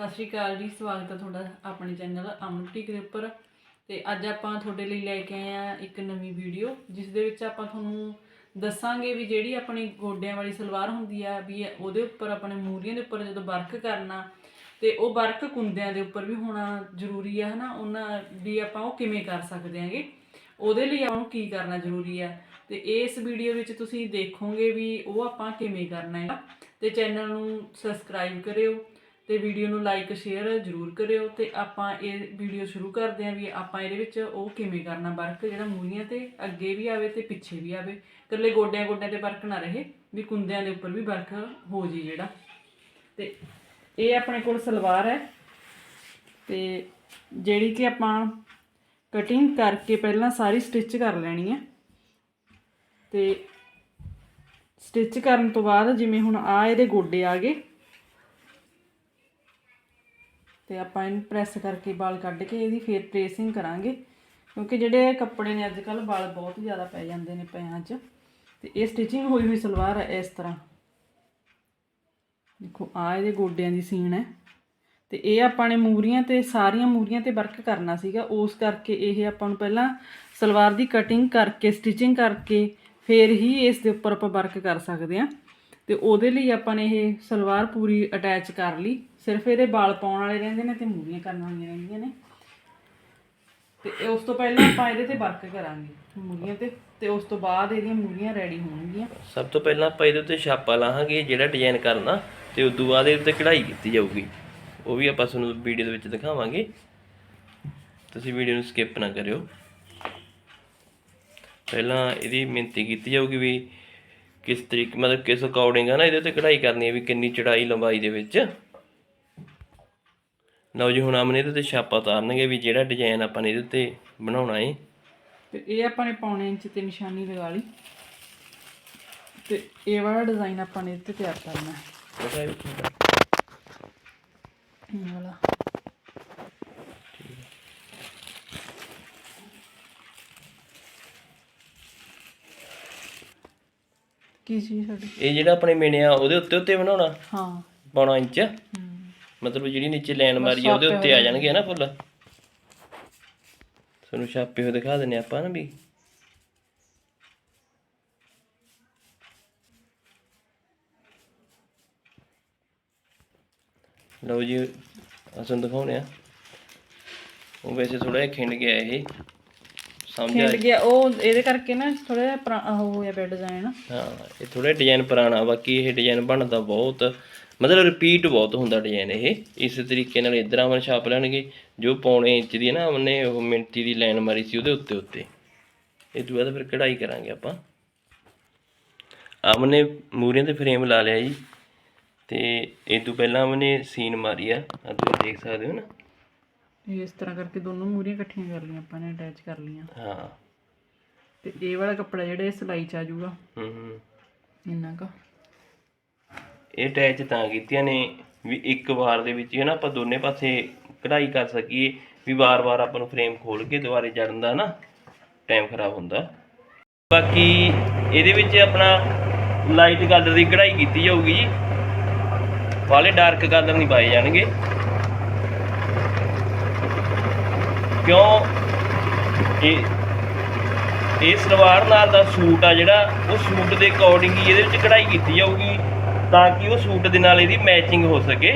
ਸਤਿ ਸ਼੍ਰੀ ਅਕਾਲ ਜੀ, ਸਵਾਗਤ ਹੈ ਤੁਹਾਡਾ ਆਪਣੇ ਚੈਨਲ ਅਮਨ ਬੁਟੀਕ ਦੇ ਉੱਪਰ। ਤੇ ਅੱਜ ਆਪਾਂ ਤੁਹਾਡੇ ਲਈ ਲੈ ਕੇ ਆਏ ਆ ਇੱਕ ਨਵੀਂ ਵੀਡੀਓ, ਜਿਸ ਦੇ ਵਿੱਚ ਆਪਾਂ ਤੁਹਾਨੂੰ ਦੱਸਾਂਗੇ ਵੀ ਜਿਹੜੀ ਆਪਣੀ ਗੋਡਿਆਂ ਵਾਲੀ ਸਲਵਾਰ ਹੁੰਦੀ ਆ, ਵੀ ਉਹਦੇ ਉੱਪਰ, ਆਪਣੇ ਮੂਰੀਆਂ ਦੇ ਉੱਪਰ ਜਦੋਂ ਵਰਕ ਕਰਨਾ, ਤੇ ਉਹ ਵਰਕ ਕੁੰਦਿਆਂ ਦੇ ਉੱਪਰ ਵੀ ਹੋਣਾ ਜ਼ਰੂਰੀ ਆ, ਹਨਾ? ਉਹਨਾਂ ਵੀ ਆਪਾਂ ਉਹ ਕਿਵੇਂ ਕਰ ਸਕਦੇ ਆਂਗੇ? ਉਹਦੇ ਲਈ ਆਪਾਂ ਨੂੰ ਕੀ ਕਰਨਾ ਜ਼ਰੂਰੀ ਆ? ਤੇ ਇਸ ਵੀਡੀਓ ਵਿੱਚ ਤੁਸੀਂ ਦੇਖੋਗੇ ਵੀ ਉਹ ਆਪਾਂ ਕਿਵੇਂ ਕਰਨਾ ਹੈ ਤੇ ਚੈਨਲ ਨੂੰ ਸਬਸਕ੍ਰਾਈਬ ਕਰਿਓ ਤੇ ਵੀਡੀਓ ਨੂੰ ਲਾਈਕ ਸ਼ੇਅਰ ਜ਼ਰੂਰ ਕਰਿਓ ਤੇ ਆਪਾਂ ਇਹ ਵੀਡੀਓ ਸ਼ੁਰੂ ਕਰਦੇ ਆਂ ਵੀ ਆਪਾਂ ਇਹਦੇ ਵਿੱਚ ਉਹ ਕਿਵੇਂ ਕਰਨਾ ਵਰਕ, ਜਿਹੜਾ ਮੂਰੀਆਂ ਤੇ ਅੱਗੇ ਵੀ ਆਵੇ ਤੇ ਪਿੱਛੇ ਵੀ ਆਵੇ। ਇਕੱਲੇ ਗੋਡਿਆਂ ਗੋਡਿਆਂ ਤੇ ਵਰਕ ਨਾ ਰਹੇ, ਵੀ ਕੁੰਦਿਆਂ ਦੇ ਉੱਪਰ ਵੀ ਵਰਕ ਹੋ ਜੀ ਜਿਹੜਾ। ਤੇ ਇਹ ਆਪਣੇ ਕੋਲ ਸਲਵਾਰ ਹੈ। ਤੇ ਜਿਹੜੀ ਕਿ ਆਪਾਂ ਕਟਿੰਗ ਕਰਕੇ ਪਹਿਲਾਂ ਸਾਰੀ ਸਟਿਚ ਕਰ ਲੈਣੀ ਹੈ। ਤੇ ਸਟਿਚ ਕਰਨ ਤੋਂ ਬਾਅਦ ਜਿਵੇਂ ਹੁਣ ਆ ਇਹਦੇ ਗੋਡੇ ਆ ਗਏ ਤੇ ਆਪਾਂ ਇਹਨੂੰ ਪ੍ਰੈਸ ਕਰਕੇ ਵਾਲ ਕੱਢ ਕੇ ਇਹਦੀ ਫੇਰ ਟ੍ਰੇਸਿੰਗ ਕਰਾਂਗੇ। ਕਿਉਂਕਿ ਜਿਹੜੇ ਕੱਪੜੇ ਨੇ ਅੱਜ ਕੱਲ ਵਾਲ ਬਹੁਤ ਜ਼ਿਆਦਾ ਪੈ ਜਾਂਦੇ ਨੇ ਪਿਆਂ 'ਚ। ਤੇ ਇਹ ਸਟਿਚਿੰਗ ਹੋਈ ਹੋਈ ਸਲਵਾਰ ਹੈ ਇਸ ਤਰ੍ਹਾਂ। ਦੇਖੋ, ਆ ਇਹਦੇ ਗੋਡਿਆਂ ਦੀ ਸੀਨ ਹੈ। ਤੇ ਇਹ ਆਪਾਂ ਨੇ ਮੂਰੀਆਂ ਤੇ, ਸਾਰੀਆਂ ਮੂਰੀਆਂ ਤੇ ਵਰਕ ਕਰਨਾ ਸੀਗਾ। ਉਸ ਕਰਕੇ ਇਹ ਆਪਾਂ ਨੂੰ ਪਹਿਲਾਂ ਸਲਵਾਰ ਦੀ ਕਟਿੰਗ ਕਰਕੇ ਸਟਿਚਿੰਗ ਕਰਕੇ ਫਿਰ ਹੀ ਇਸ ਦੇ ਉੱਪਰ ਆਪਾਂ ਵਰਕ ਕਰ ਸਕਦੇ ਹਾਂ। ਤੇ ਉਹਦੇ ਲਈ ਆਪਾਂ ਨੇ ਇਹ ਸਲਵਾਰ ਪੂਰੀ ਅਟੈਚ ਕਰ ਲਈ। ਸਿਰਫ ਇਹਦੇ ਵਾਲ ਪਾਉਣ ਵਾਲੇ ਰਹਿੰਦੇ ਨੇ ਤੇ ਮੂਰੀਆਂ ਕਰਨ ਵਾਲੀਆਂ ਰਹਿੰਦੀਆਂ ਨੇ। ਤੇ ਉਸ ਤੋਂ ਪਹਿਲਾਂ ਆਪਾਂ ਇਹਦੇ ਤੇ ਵਰਕ ਕਰਾਂਗੇ ਮੂਰੀਆਂ ਤੇ। ਤੇ ਉਸ ਤੋਂ ਬਾਅਦ ਇਹਦੀਆਂ ਮੂਰੀਆਂ ਰੈਡੀ ਹੋਣਗੀਆਂ। ਸਭ ਤੋਂ ਪਹਿਲਾਂ ਆਪਾਂ ਇਹਦੇ ਉੱਤੇ ਛਾਪਾ ਲਾਹਾਂਗੇ ਜਿਹੜਾ ਡਿਜ਼ਾਈਨ ਕਰਨਾ। ਤੇ ਉਸ ਤੋਂ ਬਾਅਦ ਇਹਦੇ ਉੱਤੇ ਕਢਾਈ ਕੀਤੀ ਜਾਊਗੀ। ਉਹ ਵੀ ਆਪਾਂ ਤੁਹਾਨੂੰ ਵੀਡੀਓ ਦੇ ਵਿੱਚ ਦਿਖਾਵਾਂਗੇ। ਤੁਸੀਂ ਵੀਡੀਓ ਨੂੰ ਸਕਿਪ ਨਾ ਕਰਿਓ। ਪਹਿਲਾਂ ਇਹਦੀ ਮਿਹਨਤੀ ਕੀਤੀ ਜਾਊਗੀ ਵੀ ਕਿਸ ਤਰੀਕੇ ਮਤਲਬ ਕਿਸ ਅਕੋਰਡਿੰਗ ਹੈ ਨਾ ਇਹਦੇ ਉੱਤੇ ਕਢਾਈ ਕਰਨੀ ਹੈ ਵੀ ਕਿੰਨੀ ਚੜਾਈ ਲੰਬਾਈ ਦੇ ਵਿੱਚ। ਲਓ ਜੀ ਹੁਣ ਆਮਨੇ ਇਹਦੇ ਉੱਤੇ ਛਾਪਾ ਉਤਾਰਨਗੇ ਵੀ ਜਿਹੜਾ ਡਿਜ਼ਾਈਨ ਆਪਾਂ ਨੇ ਇਹਦੇ ਉੱਤੇ ਬਣਾਉਣਾ ਹੈ ਤੇ ਇਹ ਆਪਾਂ ਨੇ ਪੌਣੇ ਇੰਚ ਤੇ ਨਿਸ਼ਾਨੀ ਲਗਾ ਲਈ। ਤੇ ਇਹ ਵਾਲਾ ਡਿਜ਼ਾਈਨ ਆਪਾਂ ਨੇ ਇੱਥੇ ਤਿਆਰ ਕਰਨਾ। ਹੈ ਇਹ ਵਾਲਾ। ਕੀ ਚੀਜ਼ ਸਾਡੀ? ਇਹ ਜਿਹੜਾ ਆਪਣੇ ਮਿਣਿਆ ਉਹਦੇ ਉੱਤੇ ਉੱਤੇ ਬਣਾਉਣਾ? ਹਾਂ। ਪੌਣਾ ਇੰਚ। ਮਤਲਬ ਜਿਹੜੀ ਨੀਚੇ ਲਾਈਨ ਮਾਰੀ ਆ ਉਹਦੇ ਉੱਤੇ ਆ ਜਾਣਗੇ ਨਾ ਫੁੱਲ? ਤੁਹਾਨੂੰ ਛਾਪੇ ਹੋਏ ਦਿਖਾ ਦਿੰਨੇ ਆਪਾਂ ਨਾ ਵੀ। ਲਓ ਜੀ ਅਸਾਂ ਦਿਖਾਉਣੇ ਆ ਉਹ ਵੈਸੇ ਥੋੜਾ ਜਿਹਾ ਖਿੰਡ ਗਿਆ ਇਹ। ਸਮਝ ਖਿੰਡ ਗਿਆ ਉਹ ਇਹਦੇ ਕਰਕੇ ਨਾ ਥੋੜਾ ਜਿਹਾ ਉਹ ਹੋਇਆ ਪਿਆ ਡਿਜ਼ਾਈਨ ਹਾਂ ਇਹ ਥੋੜਾ ਡਿਜ਼ਾਈਨ ਪੁਰਾਣਾ ਬਾਕੀ ਇਹ ਡਿਜ਼ਾਈਨ ਬਣਦਾ ਬਹੁਤ। ਮਤਲਬ ਰਿਪੀਟ ਬਹੁਤ ਹੁੰਦਾ ਡਿਜ਼ਾਈਨ ਇਹ। ਇਸ ਤਰੀਕੇ ਨਾਲ ਇਧਰ ਆਵਨ ਛਾਪ ਲੈਣਗੇ। ਜੋ ਪੌਣੇ ਇੰਚ ਦੀ ਨਾ ਉਹਨੇ ਉਹ ਮਿੰਟੀ ਦੀ ਲਾਈਨ ਮਾਰੀ ਸੀ ਉਹਦੇ ਉੱਤੇ ਉੱਤੇ। ਇਹ ਤੋਂ ਬਾਅਦ ਫਿਰ ਕਢਾਈ ਕਰਾਂਗੇ ਆਪਾਂ। ਆਮਨੇ ਮੂਰੀਆਂ ਤੇ ਫਰੇਮ ਲਾ ਲਿਆ ਜੀ। ਤੇ ਇਹ ਤੋਂ ਪਹਿਲਾਂ ਆਮਨੇ ਸੀਨ ਮਾਰੀ ਆ। ਆ ਤੁਸੀਂ ਦੇਖ ਸਕਦੇ ਹੋ ਨਾ। ਇਹ ਇਸ ਤਰ੍ਹਾਂ ਕਰਕੇ ਦੋਨੋਂ ਮੂਰੀਆਂ ਇਕੱਠੀਆਂ ਕਰ ਲਈਆਂ ਆਪਾਂ ਨੇ ਅਟੈਚ ਕਰ ਲਈਆਂ। ਹਾਂ। ਤੇ ਇਹ ਵਾਲਾ ਕੱਪੜਾ ਜਿਹੜਾ ਇਹ ਸਿਲਾਈ ਚ ਆ ਜਾਊਗਾ। ਹੂੰ ਹੂੰ। ਇੰਨਾ ਕਾ। ਇਹ ਅਟੈਚ ਤਾਂ ਕੀਤੀਆਂ ਨੇ ਵੀ ਇੱਕ ਵਾਰ ਦੇ ਵਿੱਚ ਹੀ ਨਾ ਆਪਾਂ ਦੋਨੇ ਪਾਸੇ ਕਢਾਈ ਕਰ ਸਕੀਏ ਵੀ ਵਾਰ-ਵਾਰ ਆਪਾਂ ਨੂੰ ਫਰੇਮ ਖੋਲ ਕੇ ਦੁਬਾਰੇ ਜੜਨ ਦਾ ਨਾ ਟਾਈਮ ਖਰਾਬ ਹੁੰਦਾ। ਬਾਕੀ ਇਹਦੇ ਵਿੱਚ ਆਪਣਾ ਲਾਈਟ ਕਲਰ ਦੀ ਕਢਾਈ ਕੀਤੀ ਜਾਊਗੀ ਜੀ। ਵਾਲੇ ਡਾਰਕ ਕਲਰ ਨਹੀਂ ਪਾਏ ਜਾਣਗੇ। ਕਿਉਂ? ਇਹ ਇਹ ਸਲਵਾਰ ਨਾਲ ਦਾ ਸੂਟ ਆ ਜਿਹੜਾ, ਉਹ ਸੂਟ ਦੇ ਅਕੋਰਡਿੰਗ ਹੀ ਇਹਦੇ ਵਿੱਚ ਕਢਾਈ ਕੀਤੀ ਜਾਊਗੀ ਤਾਂ ਕਿ ਉਹ ਸੂਟ ਦੇ ਨਾਲ ਇਹਦੀ ਮੈਚਿੰਗ ਹੋ ਸਕੇ।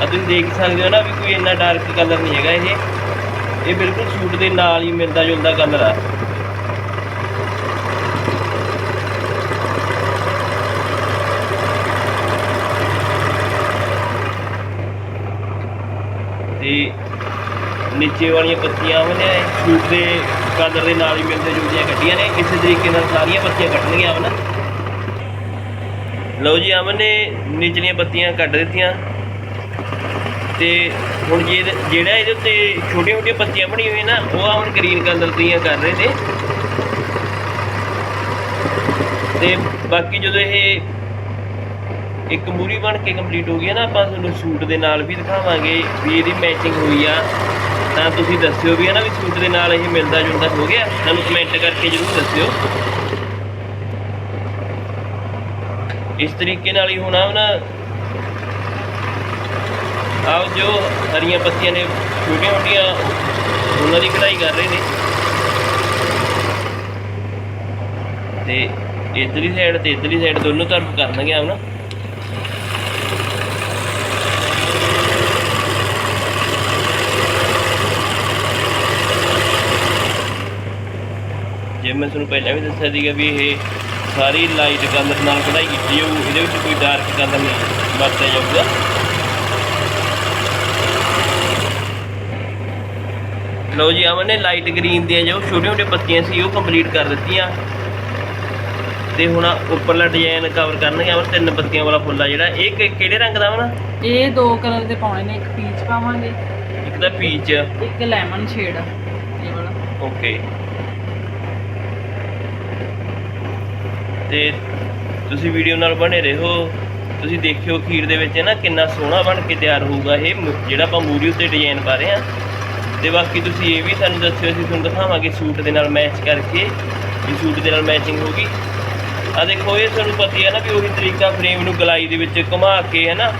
ਆ ਤੁਸੀਂ ਦੇਖ ਸਕਦੇ ਹੋ ਨਾ ਵੀ ਕੋਈ ਇੰਨਾ ਡਾਰਕ ਕਲਰ ਨਹੀਂ ਹੈਗਾ ਇਹ। ਇਹ ਬਿਲਕੁਲ ਸੂਟ ਦੇ ਨਾਲ ਹੀ ਮਿਲਦਾ ਜੁਲਦਾ ਕਲਰ ਆ। ਤੇ ਨੀਚੇ ਵਾਲੀਆਂ ਪੱਤੀਆਂ ਉਹਨੇ ਸੂਟ ਦੇ ਕਲਰ ਦੇ ਨਾਲ ਹੀ ਮਿਲਦੇ ਜੁਲਦੀਆਂ ਕੱਟੀਆਂ ਨੇ। ਇਸੇ ਤਰੀਕੇ ਨਾਲ ਸਾਰੀਆਂ ਪੱਤੀਆਂ ਕੱਟਣਗੀਆਂ ਅਮਨ। ਲਓ ਜੀ, ਅਮਨ ਨੇ ਨੀਚਲੀਆਂ ਪੱਤੀਆਂ ਕੱਢ ਦਿੱਤੀਆਂ। ਤੇ ਹੁਣ ਜੇ ਜਿਹੜਾ ਇਹਦੇ ਉੱਤੇ ਛੋਟੀਆਂ ਛੋਟੀਆਂ ਪੱਤੀਆਂ ਬਣੀ ਹੋਈਆਂ ਨਾ, ਉਹ ਅਮਨ ਗ੍ਰੀਨ ਕਲਰ ਦੀਆਂ ਕਰ ਰਹੇ ਨੇ। ਤੇ ਬਾਕੀ ਜਦੋਂ ਇਹ ਇੱਕ ਮੂਰੀ ਬਣ ਕੇ ਕੰਪਲੀਟ ਹੋ ਗਈ ਨਾ, ਆਪਾਂ ਤੁਹਾਨੂੰ ਸੂਟ ਦੇ ਨਾਲ ਵੀ ਦਿਖਾਵਾਂਗੇ ਵੀ ਇਹਦੀ ਮੈਚਿੰਗ ਹੋਈ ਆ। ਤਾਂ ਤੁਸੀਂ ਦੱਸਿਓ ਵੀ ਹੈ ਨਾ ਵੀ ਸੂਟ ਦੇ ਨਾਲ ਇਹ ਮਿਲਦਾ ਜੁਲਦਾ ਹੋ ਗਿਆ। ਸਾਨੂੰ ਕਮੈਂਟ ਕਰਕੇ ਜਰੂਰ ਦੱਸਿਓ। ਇਸ ਤਰੀਕੇ ਨਾਲ ਹੀ ਹੋਣਾ ਨਾ ਆਓ ਜੋ ਹਰੀਆਂ ਪੱਤੀਆਂ ਨੇ ਛੋਟੀਆਂ ਛੋਟੀਆਂ ਉਹਨਾਂ ਦੀ ਕਢਾਈ ਕਰ ਰਹੇ ਨੇ। ਤੇ ਇਧਰਲੀ ਸਾਈਡ ਤੇ ਇਧਰਲੀ ਸਾਈਡ ਦੋਨੋਂ ਤਰਫ ਕਰਨਗੇ ਆਪ ਨਾ ਜੇ ਮੈਂ ਤੁਹਾਨੂੰ ਪਹਿਲਾਂ ਵੀ ਦੱਸਿਆ ਸੀਗਾ ਵੀ ਇਹ ਸਾਰੀ ਲਾਈਟ ਕਲਰ ਨਾਲ ਕਢਾਈ ਕੀਤੀ ਜਾਊ ਇਹਦੇ ਵਿੱਚ ਕੋਈ ਡਾਰਕ ਕਲਰ ਨਹੀਂ ਵਰਤਿਆ ਜਾਊਗਾ। ਲਓ ਜੀ ਅਮਨ ਨੇ ਲਾਈਟ ਗ੍ਰੀਨ ਦੀਆਂ ਜੋ ਛੋਟੀਆਂ ਛੋਟੀਆਂ ਪੱਤੀਆਂ ਸੀ ਉਹ ਕੰਪਲੀਟ ਕਰ ਦਿੱਤੀਆਂ। ਤੇ ਹੁਣ ਉੱਪਰਲਾ ਡਿਜ਼ਾਈਨ ਕਵਰ ਕਰਨਗੇ ਅਮਨ ਤਿੰਨ ਪੱਤੀਆਂ ਵਾਲਾ ਫੁੱਲ ਆ ਜਿਹੜਾ। ਇਹ ਕਿਹੜੇ ਰੰਗ ਦਾ ਅਮਨ ਇਹ ਦੋ ਕਲਰ ਦੇ ਪਾਉਣੇ ਨੇ ਇੱਕ ਪੀਚ ਪਾਵਾਂਗੇ। ਇੱਕ ਤਾਂ ਪੀਚ ਇੱਕ ਲੈਮਨ ਸ਼ੇਡ ਇਹ ਵਾਲਾ। ਓਕੇ ਤੇ ਤੁਸੀਂ ਵੀਡੀਓ ਨਾਲ ਬਣੇ ਰਹੋ। ਤੁਸੀਂ ਦੇਖਿਓ ਖੀਰ ਦੇ ਵਿੱਚ ਨਾ ਕਿੰਨਾ ਸੋਹਣਾ ਬਣ ਕੇ ਤਿਆਰ ਹੋਊਗਾ ਇਹ ਮ- ਜਿਹੜਾ ਆਪਾਂ ਮੂਰੀ ਉੱਤੇ ਡਿਜ਼ਾਈਨ ਪਾ ਰਹੇ ਆ ਤੇ ਬਾਕੀ ਤੁਸੀਂ ਇਹ ਵੀ ਸਾਨੂੰ ਦੱਸਿਓ, ਅਸੀਂ ਤੁਹਾਨੂੰ ਦਿਖਾਵਾਂਗੇ ਸੂਟ ਦੇ ਨਾਲ ਮੈਚ ਕਰਕੇ ਵੀ ਸੂਟ ਦੇ ਨਾਲ ਮੈਚਿੰਗ ਹੋਗੀ ਆ ਦੇਖੋ, ਇਹ ਤੁਹਾਨੂੰ ਪਤਾ ਹੀ ਹੈ ਨਾ ਵੀ ਉਹੀ ਤਰੀਕਾ ਫਰੇਮ ਨੂੰ ਗਲਾਈ ਦੇ ਵਿੱਚ ਘੁਮਾ ਕੇ ਹੈ ਨਾ,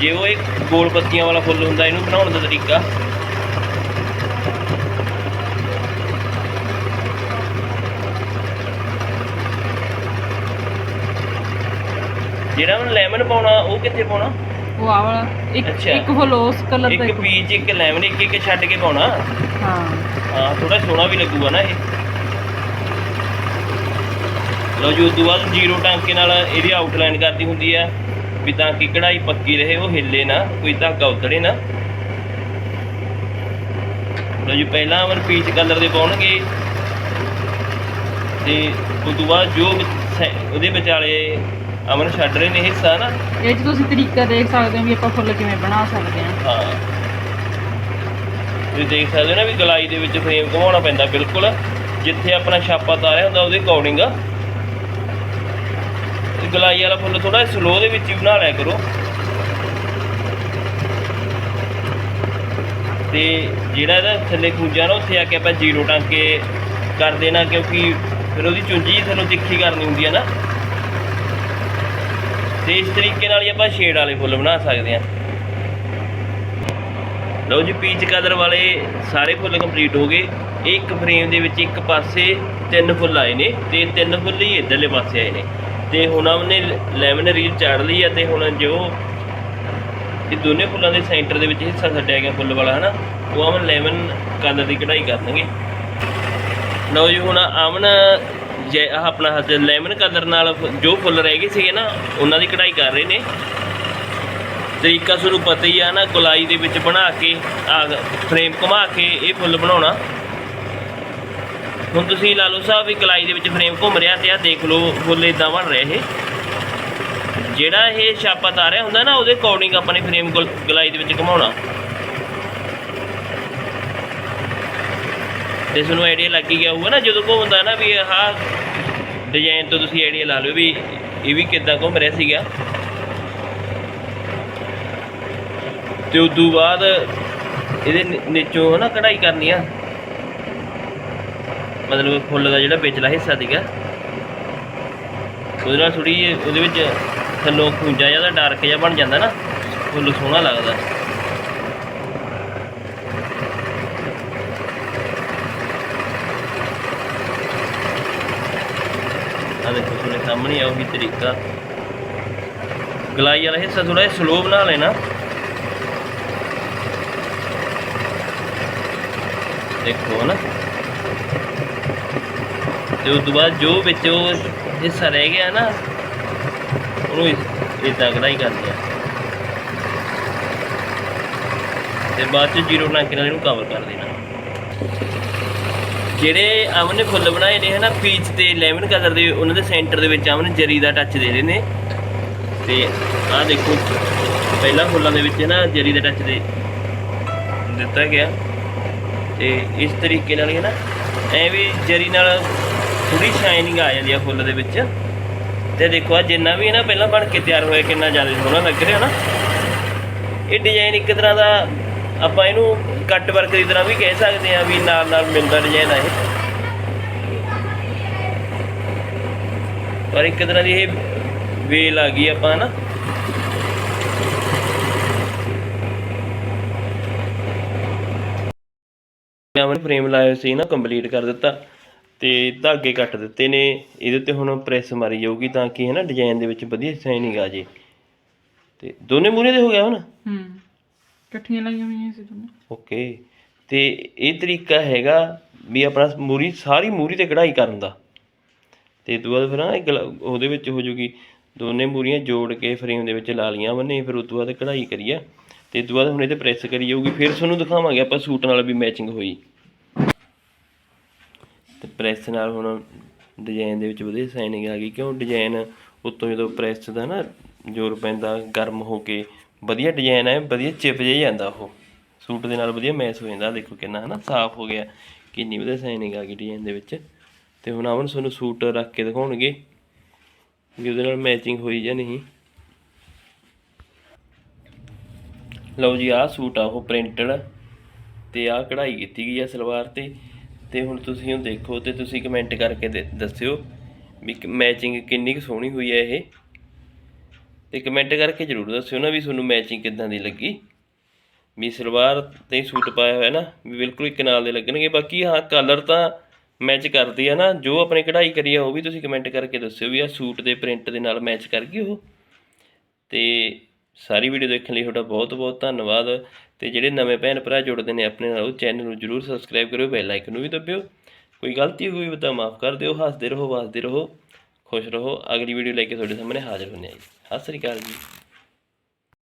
ਜੇ ਉਹ ਇੱਕ ਗੋਲ ਪੱਤੀਆਂ ਵਾਲਾ ਫੁੱਲ ਹੁੰਦਾ, ਇਹਨੂੰ ਬਣਾਉਣ ਦਾ ਤਰੀਕਾ। ਜਿਹੜਾ ਹੁਣ ਲੈਮਨ ਪਾਉਣਾ ਉਹ ਕਿੱਥੇ ਪਾਉਣਾ? ਉਹ ਆ ਵਾਲਾ ਇੱਕ ਅੱਛਾ। ਇੱਕ ਫੁੱਲ ਉਸ ਕਲਰ ਦਾ ਇੱਕ ਇੱਕ- ਪੀਚ ਇੱਕ ਲੈਮਨ ਇੱਕ ਇੱਕ ਛੱਡ ਕੇ ਪਾਉਣਾ? ਹਾਂ। ਹਾਂ ਥੋੜਾ ਸੋਹਣਾ ਵੀ ਲੱਗੂਗਾ ਨਾ ਇਹ। ਲਓ ਜੀ ਉਸ ਤੋਂ ਬਾਅਦ ਜ਼ੀਰੋ ਟਾਂਕੇ ਨਾਲ ਇਹਦੀ ਆਊਟਲਾਈਨ ਕਰਦੀ ਹੁੰਦੀ ਆ ਵੀ ਤਾਂ ਕਿ ਕਢਾਈ ਪੱਕੀ ਰਹੇ ਉਹ ਹਿੱਲੇ ਨਾ ਕੋਈ ਧਾਗਾ ਉਤਰੇ ਨਾ। ਲਓ ਜੀ ਪਹਿਲਾਂ ਅਮਰ ਪੀਚ ਕਲਰ ਦੇ ਪਾਉਣਗੇ। ਤੇ ਉਸ ਤੋਂ ਬਾਅਦ ਜੋ ਸੈ- ਉਹਦੇ ਵਿਚਾਲੇ ਅਮਨ ਛੱਡ ਰਹੇ ਨੇ ਹਿੱਸਾ ਨਾ? ਇਹ 'ਚ ਤੁਸੀਂ ਤਰੀਕਾ ਦੇਖ ਸਕਦੇ ਹੋ ਵੀ ਆਪਾਂ ਫੁੱਲ ਕਿਵੇਂ ਬਣਾ ਸਕਦੇ ਹਾਂ। ਹਾਂ। ਤੁਸੀਂ ਦੇਖ ਸਕਦੇ ਹੋ ਨਾ ਵੀ ਗਲਾਈ ਦੇ ਵਿੱਚ ਫਰੇਮ ਘੁਮਾਉਣਾ ਪੈਂਦਾ ਬਿਲਕੁਲ। ਜਿੱਥੇ ਆਪਣਾ ਛਾਪਾ ਤਾਰਿਆ ਹੁੰਦਾ ਉਹਦੇ ਅਕੋਰਡਿੰਗ ਤੇ ਗਲਾਈ ਵਾਲਾ ਫੁੱਲ ਥੋੜਾ ਸਲੋ ਦੇ ਵਿੱਚ ਹੀ ਬਣਾ ਲਿਆ ਕਰੋ। ਤੇ ਜਿਹੜਾ ਇਹਦਾ ਥੱਲੇ ਖੂੰਜਾ ਨਾ ਉੱਥੇ ਆ ਕੇ ਆਪਾਂ ਜ਼ੀਰੋ ਟਾਂਕੇ ਕਰ ਦੇਣਾ ਕਿਉਂਕਿ ਫਿਰ ਉਹਦੀ ਚੁੰਜੀ ਤੁਹਾਨੂੰ ਤਿੱਖੀ ਕਰਨੀ ਹੁੰਦੀ ਹੈ ਨਾ। ਤੇ ਇਸ ਤਰੀਕੇ ਨਾਲ ਹੀ ਆਪਾਂ ਸ਼ੇਡ ਵਾਲੇ ਫੁੱਲ ਬਣਾ ਸਕਦੇ ਹਾਂ। ਲਓ ਜੀ ਪੀਚ ਕਲਰ ਵਾਲੇ ਸਾਰੇ ਫੁੱਲ ਕੰਪਲੀਟ ਹੋ ਗਏ। ਇਹ ਇੱਕ ਫਰੇਮ ਦੇ ਵਿੱਚ ਇੱਕ ਪਾਸੇ ਤਿੰਨ ਫੁੱਲ ਆਏ ਨੇ ਤੇ ਤਿੰਨ ਫੁੱਲ ਹੀ ਇਧਰਲੇ ਪਾਸੇ ਆਏ ਨੇ। ਤੇ ਹੁਣ ਉਹਨੇ ਲੈਮਨ ਰੀਲ ਚਾੜ ਲਈ ਆ ਤੇ ਹੁਣ ਜੋ ਇਹ ਦੋਨੇ ਫੁੱਲਾਂ ਦੇ ਸੈਂਟਰ ਦੇ ਵਿੱਚ ਹਿੱਸਾ ਛੱਡਿਆ ਗਿਆ ਫੁੱਲ ਵਾਲਾ, ਹਨਾ? ਉਹ ਆਮਨ ਲੈਮਨ ਕਲਰ ਦੀ ਕਢਾਈ ਕਰਨਗੇ। ਲਓ ਜੀ, ਹੁਣ ਆਮਨ ਜੇ ਆਹ ਆਪਣਾ ਹੱਥ ਲੈਮਨ ਕਲਰ ਨਾਲ ਜੋ ਫੁੱਲ ਰਹਿ ਗਏ ਸੀਗੇ ਨਾ, ਉਹਨਾਂ ਦੀ ਕਢਾਈ ਕਰ ਰਹੇ ਨੇ। ਤਰੀਕਾ ਤੁਹਾਨੂੰ ਪਤਾ ਹੀ ਆ ਨਾ ਗੁਲਾਈ ਦੇ ਵਿੱਚ ਬਣਾ ਕੇ ਆ ਫਰੇਮ ਘੁਮਾ ਕੇ ਇਹ ਫੁੱਲ ਬਣਾਉਣਾ। ਹੁਣ ਤੁਸੀਂ ਲਾ ਲਓ ਸਾਹਿਬ ਵੀ ਗੁਲਾਈ ਦੇ ਵਿੱਚ ਫਰੇਮ ਘੁੰਮ ਰਿਹਾ ਤੇ ਆ ਦੇਖ ਲਓ ਫੁੱਲ ਇਦਾਂ ਬਣ ਰਿਹਾ ਇਹ। ਜਿਹੜਾ ਇਹ ਛਾਪਾ ਤਾਰਿਆ ਹੁੰਦਾ ਨਾ, ਉਹਦੇ ਅਕੋਰਡਿੰਗ ਆਪਣੇ ਫਰੇਮ ਗੁਲਾਈ ਦੇ ਵਿੱਚ ਘੁਮਾਉਣਾ। ਤੇ ਤੁਹਾਨੂੰ ਆਈਡੀਆ ਲੱਗ ਹੀ ਗਿਆ ਹੋਊਗਾ ਨਾ, ਜਦੋਂ ਘੁੰਮਦਾ ਨਾ ਵੀ ਆਹ ਡਿਜ਼ਾਈਨ ਤੋਂ ਤੁਸੀਂ ਆਈਡੀਆ ਲਾ ਲਓ ਵੀ ਇਹ ਵੀ ਕਿੱਦਾਂ ਘੁੰਮ ਰਿਹਾ ਸੀਗਾ। ਤੇ ਉਸ ਤੋਂ ਬਾਅਦ ਇਹਦੇ ਨੀ- ਨੀਚੋਂ ਹਨਾ ਕਢਾਈ ਕਰਨੀ ਆ। ਮਤਲਬ ਫੁੱਲ ਦਾ ਜਿਹੜਾ ਵਿਚਲਾ ਹਿੱਸਾ ਸੀਗਾ। ਉਹਦੇ ਨਾਲ ਥੋੜੀ ਉਹਦੇ ਵਿੱਚ ਥੱਲੋਂ ਖੂੰਜਾ ਜਿਹਾ ਡਾਰਕ ਜਿਹਾ ਬਣ ਜਾਂਦਾ ਨਾ। ਫੁੱਲ ਸੋਹਣਾ ਲੱਗਦਾ ਆ ਦੇਖੋ ਤੁਹਾਡੇ ਸਾਹਮਣੇ ਆ, ਉਹੀ ਤਰੀਕਾ। ਗਲਾਈ ਵਾਲਾ ਹਿੱਸਾ ਥੋੜਾ ਜਿਹਾ ਸਲੋ ਬਣਾ ਲੈਣਾ। ਦੇਖੋ ਨਾ ਤੇ ਉਸ ਤੋਂ ਬਾਅਦ ਜੋ ਵਿੱਚ ਉਹ ਹਿੱਸਾ ਰਹਿ ਗਿਆ ਨਾ, ਉਹਨੂੰ ਇਦਾਂ ਕਢਾਈ ਕਰਨੀ ਆ। ਤੇ ਬਾਅਦ ਚ ਜ਼ੀਰੋ ਟਾਂਕੇ ਨਾਲ ਇਹਨੂੰ ਕਵਰ ਕਰ ਦੇਣਾ। ਜਿਹੜੇ ਅਮਨ ਨੇ ਫੁੱਲ ਬਣਾਏ ਨੇ ਹਨਾ ਪੀਚ ਤੇ ਲੈਮਨ ਕਲਰ ਦੇ, ਉਹਨਾਂ ਦੇ ਸੈਂਟਰ ਦੇ ਵਿੱਚ ਅਮਨ ਜਰੀ ਦਾ ਟੱਚ ਦੇ ਰਹੇ ਨੇ। ਤੇ ਆਹ ਦੇਖੋ, ਪਹਿਲਾਂ ਫੁੱਲਾਂ ਦੇ ਵਿੱਚ ਨਾ ਜਰੀ ਦਾ ਟੱਚ ਦੇ ਦਿੱਤਾ ਗਿਆ। ਤੇ ਇਸ ਤਰੀਕੇ ਨਾਲ ਹੈ ਨਾ ਐ ਵੀ ਜਰੀ ਨਾਲ ਥੋੜੀ ਸ਼ਾਈਨਿੰਗ ਆ ਜਾਂਦੀ ਆ ਫੁੱਲ ਦੇ ਵਿੱਚ। ਤੇ ਦੇਖੋ ਆ ਜਿੰਨਾ ਵੀ ਹੈ ਨਾ ਪਹਿਲਾਂ ਬਣ ਕੇ ਤਿਆਰ ਹੋਇਆ, ਕਿੰਨਾ ਜ਼ਿਆਦਾ ਸੋਹਣਾ ਲੱਗ ਰਿਹਾ ਨਾ ਇਹ ਡਿਜ਼ਾਈਨ ਇੱਕ ਤਰ੍ਹਾਂ ਦਾ ਆਪਾਂ ਇਹਨੂੰ ਕੱਟ ਵਰਕ ਦੀ ਤਰ੍ਹਾਂ ਵੀ ਕਹਿ ਸਕਦੇ ਆ ਵੀ ਨਾਲ ਨਾਲ ਮਿਲਦਾ ਡਿਜ਼ਾਈਨ ਆ ਇਹ। ਪਰ ਇੱਕ ਤਰ੍ਹਾਂ ਦੀ ਇਹ ਵੇਲ ਆ ਗਈ ਆਪਾਂ ਹਨਾ। ਆਵਨ ਫਰੇਮ ਲਾਇਆ ਸੀ ਨਾ ਕੰਪਲੀਟ ਕਰ ਦਿੱਤਾ ਤੇ ਧਾਗੇ ਕੱਟ ਦਿੱਤੇ ਨੇ। ਇਹਦੇ ਤੇ ਹੁਣ ਪ੍ਰੈਸ ਮਾਰੀ ਜਾਊਗੀ ਤਾਂ ਕਿ ਹੈ ਨਾ ਡਿਜ਼ਾਈਨ ਦੇ ਵਿੱਚ ਵਧੀਆ ਸ਼ਾਈਨਿੰਗ ਆ ਜੇ। ਤੇ ਦੋਨੇ ਮੂਰੇ ਦੇ ਹੋ ਗਿਆ ਹੁਣ? ਹੂੰ। ਇਕੱਠੀਆਂ ਲਾਈਆਂ ਹੋਈਆਂ ਸੀ ਦੋਨੇ। ਓਕੇ। ਤੇ ਇਹ ਤਰੀਕਾ ਹੈਗਾ ਵੀ ਆਪਣਾ ਮੂਰੀ, ਸਾਰੀ ਮੂਰੀ ਤੇ ਕਢਾਈ ਕਰਨ ਦਾ। ਤੇ ਤੋਂ ਬਾਅਦ ਫਿਰ ਨਾ ਇਹ ਗਲਾ- ਉਹਦੇ ਵਿੱਚ ਹੋ ਜੂਗੀ, ਦੋਨੇ ਮੂਰੀਆਂ ਜੋੜ ਕੇ ਫਰੇਮ ਦੇ ਵਿੱਚ ਲਾ ਲੀਆਂ ਬੰਨੇ ਫਿਰ ਉਸ ਤੋਂ ਬਾਅਦ ਕਢਾਈ ਕਰੀਆ ਤੇ ਤੋਂ ਬਾਅਦ ਹੁਣ ਇਹ ਤੇ ਪ੍ਰੈਸ ਕਰੀ ਜਾਊਗੀ, ਫਿਰ ਤੁਹਾਨੂੰ ਦਿਖਾਵਾਂਗੇ ਆਪਾਂ ਸੂਟ ਨਾਲ ਵੀ ਮੈਚਿੰਗ ਹੋਈ। ਤੇ ਪ੍ਰੈਸ ਨਾਲ ਹੁਣ ਡਿਜ਼ਾਈਨ ਦੇ ਵਿੱਚ ਵਧੀਆ ਸਾਈਨਿੰਗ ਆ ਗਈ, ਕਿਉਂ ਡਿਜ਼ਾਈਨ ਉੱਤੋਂ ਜਦੋਂ ਪ੍ਰੈਸ ਦਾ ਨਾ ਜ਼ੋਰ ਪੈਂਦਾ, ਗਰਮ ਹੋ ਕੇ ਵਧੀਆ ਡਿਜ਼ਾਈਨ ਹੈ ਵਧੀਆ ਚਿਪ ਜਿਹਾ ਜਾਂਦਾ ਉਹ। ਸੂਟ ਦੇ ਨਾਲ ਵਧੀਆ ਮੈਚ ਹੋ ਜਾਂਦਾ ਦੇਖੋ ਕਿੰਨਾ, ਹਨਾ? ਸਾਫ਼ ਹੋ ਗਿਆ। ਕਿੰਨੀ ਵਧੀਆ ਸਾਈਨਿੰਗ ਆ ਗਈ ਡਿਜ਼ਾਈਨ ਦੇ ਵਿੱਚ। ਤੇ ਹੁਣ ਆਵਨ ਤੁਹਾਨੂੰ ਸੂਟ ਰੱਖ ਕੇ ਦਿਖਾਉਣਗੇ ਵੀ ਉਹਦੇ ਨਾਲ ਮੈਚਿੰਗ ਹੋਈ ਜਾਂ ਨਹੀਂ। ਲਓ ਜੀ, ਆਹ ਸੂਟ ਆ ਉਹ ਪ੍ਰਿੰਟਡ ਤੇ ਆਹ ਕਢਾਈ ਕੀਤੀ ਗਈ ਆ ਸਲਵਾਰ ਤੇ। ਤੇ ਹੁਣ ਤੁਸੀਂ ਉਹ ਦੇਖੋ ਤੇ ਤੁਸੀਂ ਕਮੈਂਟ ਕਰਕੇ ਦੇ- ਦੱਸਿਓ ਵੀ ਮੈਚਿੰਗ ਕਿੰਨੀ ਕੁ ਸੋਹਣੀ ਹੋਈ ਹੈ ਇਹ। ਤੇ ਕਮੈਂਟ ਕਰਕੇ ਜਰੂਰ ਦੱਸਿਓ ਨਾ ਵੀ ਤੁਹਾਨੂੰ ਮੈਚਿੰਗ ਕਿੱਦਾਂ ਦੀ ਲੱਗੀ। ਵੀ ਸਲਵਾਰ ਤੇ ਸੂਟ ਪਾਇਆ ਹੋਇਆ ਨਾ, ਵੀ ਬਿਲਕੁਲ ਇੱਕ ਨਾਲ ਦੇ ਲੱਗਣਗੇ। ਬਾਕੀ ਹਾਂ ਕਲਰ ਤਾਂ ਮੈਚ ਕਰਦੀ ਆ ਨਾ, ਜੋ ਆਪਣੇ ਕਢਾਈ ਕਰੀ ਆ ਉਹ ਵੀ ਤੁਸੀਂ ਕਮੈਂਟ ਕਰਕੇ ਦੱਸਿਓ ਵੀ ਆ ਸੂਟ ਦੇ ਪ੍ਰਿੰਟ ਦੇ ਨਾਲ ਮੈਚ ਕਰ ਗਈ ਉਹ। ਤੇ ਸਾਰੀ ਵੀਡੀਓ ਦੇਖਣ ਲਈ ਤੁਹਾਡਾ ਬਹੁਤ ਬਹੁਤ ਧੰਨਵਾਦ। ਤੇ ਜਿਹੜੇ ਨਵੇਂ ਭੈਣ ਭਰਾ ਜੁੜਦੇ ਨੇ ਆਪਣੇ ਨਾਲ, ਉਹ ਚੈਨਲ ਨੂੰ ਜਰੂਰ ਸਬਸਕ੍ਰਾਈਬ ਕਰਿਓ ਬੈਲ ਆਈਕਨ ਨੂੰ ਵੀ ਦਬਿਓ। ਕੋਈ ਗਲਤੀ ਹੋਈ ਤਾਂ ਮਾਫ ਕਰ ਦਿਓ, ਹੱਸਦੇ ਰਹੋ ਵਸਦੇ ਰਹੋ, ਖੁਸ਼ ਰਹੋ। ਅਗਲੀ ਵੀਡੀਓ ਲੈ ਕੇ ਤੁਹਾਡੇ ਸਾਹਮਣੇ ਹਾਜ਼ਰ ਹੁੰਦੇ ਹਾਂ ਜੀ। ਸਤਿ ਸ੍ਰੀ ਅਕਾਲ ਜੀ।